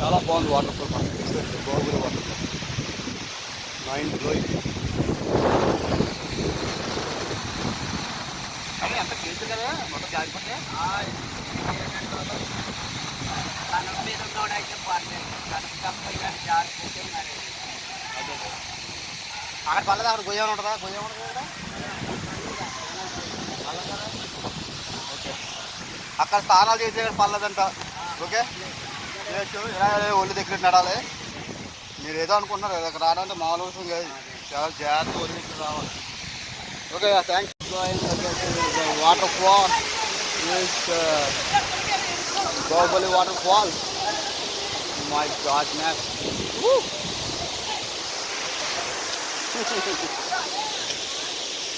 చాలా బాగుంది water fall మనకి బాగుంది వాటర్ ఫాల్ మైండ్ బ్లోయింగ్ అరే అంత కేసు కదా? మొత్తం జారిపోతే? తన మీద ఉన్నోడైతే పర్లేదు తన తప్ప ఇక జారిపోతే మరి అక్కడ పల్లెది అక్కడ గొయ్య ఉంటుందా గొయ్య ఉంటుంది కదా ఓకే. అక్కడ స్నానాలు చేసే పల్లదంట ఓకే? చేయొచ్చు ఇలా ఒళ్ళు దగ్గర నడాలి మీరు ఏదో అనుకుంటున్నారు ఇక్కడ రావడానికి మామూలు విషయం కాదు. చాలా జాగ్రత్త ఒళ్ళు దగ్గర రావాలి. Okay thanks waterfall Baahubali waterfall my god map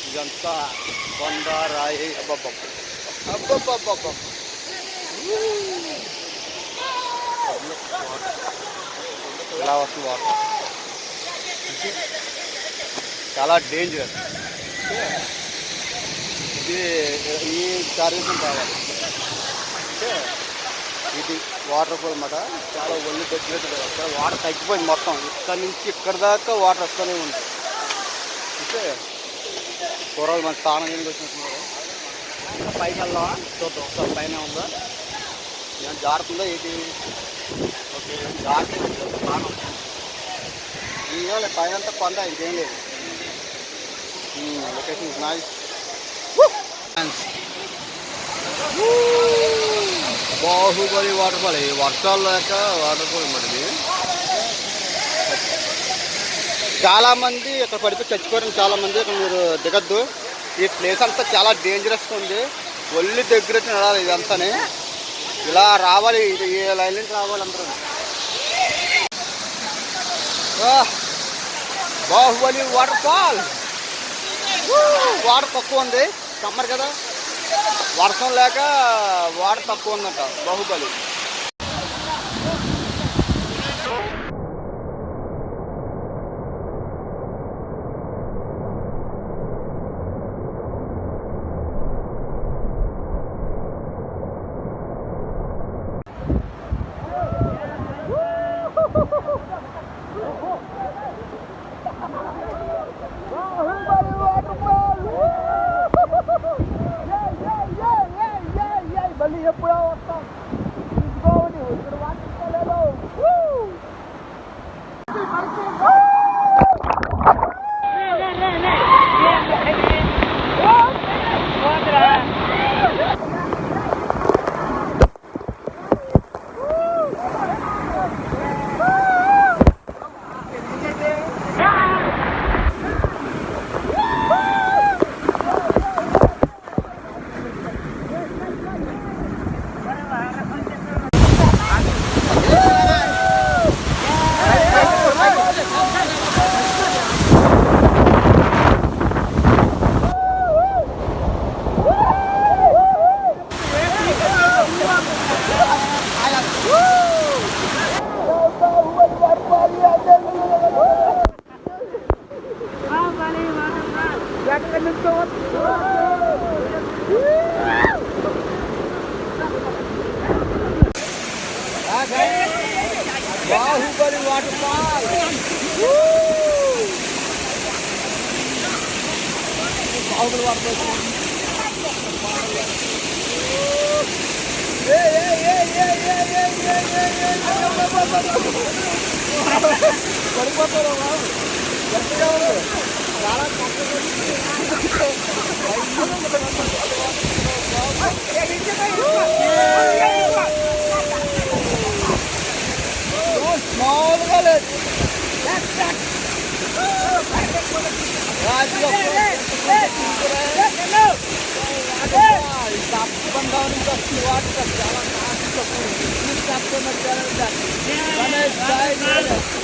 ఇదంతా కొండ రాయి. అబ్బబ్బ అబ్బబ్బబ్బబ్బ. ఇలా వస్తుంది వాటర్. చాలా డేంజర్ ఇది ఈ చార్జెస్ కావాలి ఇది వాటర్ ఫాల్ అన్నమాట. చాలా ఒళ్ళు దగ్గర వాటర్ తగ్గిపోయింది మొత్తం. ఇక్కడ నుంచి ఇక్కడ దాకా వాటర్ వస్తూనే ఉంది. అంటే కూరలు మన స్థానం ఎందుకు వచ్చినట్టున్నారు. పైకి వెళ్దామా? చూద్దాం. ఒకసారి పైన ఉందా? నేను జారుతుందా ఏంటి? ఓకే జారుతుంది స్థానం ఇవాళ పైన అంతా కొండ ఇంకేం లేదు. Location is nice Baahubali waterfall ఈ వర్షాలు లేక వాటర్ ఫాల్ మనది చాలామంది ఇక్కడ పడిపోయి చచ్చిపోయారు చాలా మంది ఇక్కడ మీరు దిగద్దు. ఈ ప్లేస్ అంతా చాలా డేంజరస్గా ఉంది. ఒళ్ళు దగ్గర నడాలి ఇదంతానే. ఇలా రావాలి ఇది ఈ లైన్ నుంచి రావాలి అందరూ. Baahubali water fall. వాటర్ తక్కువ ఉంది సమ్మర్ కదా. వర్షం లేక వాటర్ తక్కువ ఉందంట బాహుబలి. ఎప్పుడో వస్తాం? ఫాల్ బాహుబలి వాటర్ ఫాల్ పడిపోతారా బాబు గట్టిగా ఉంది చాలా మామూలుగా లేదు రాజులో తప్పకుండా వాటర్ చాలా నాటి తప్పు తప్పకుండా గణేష్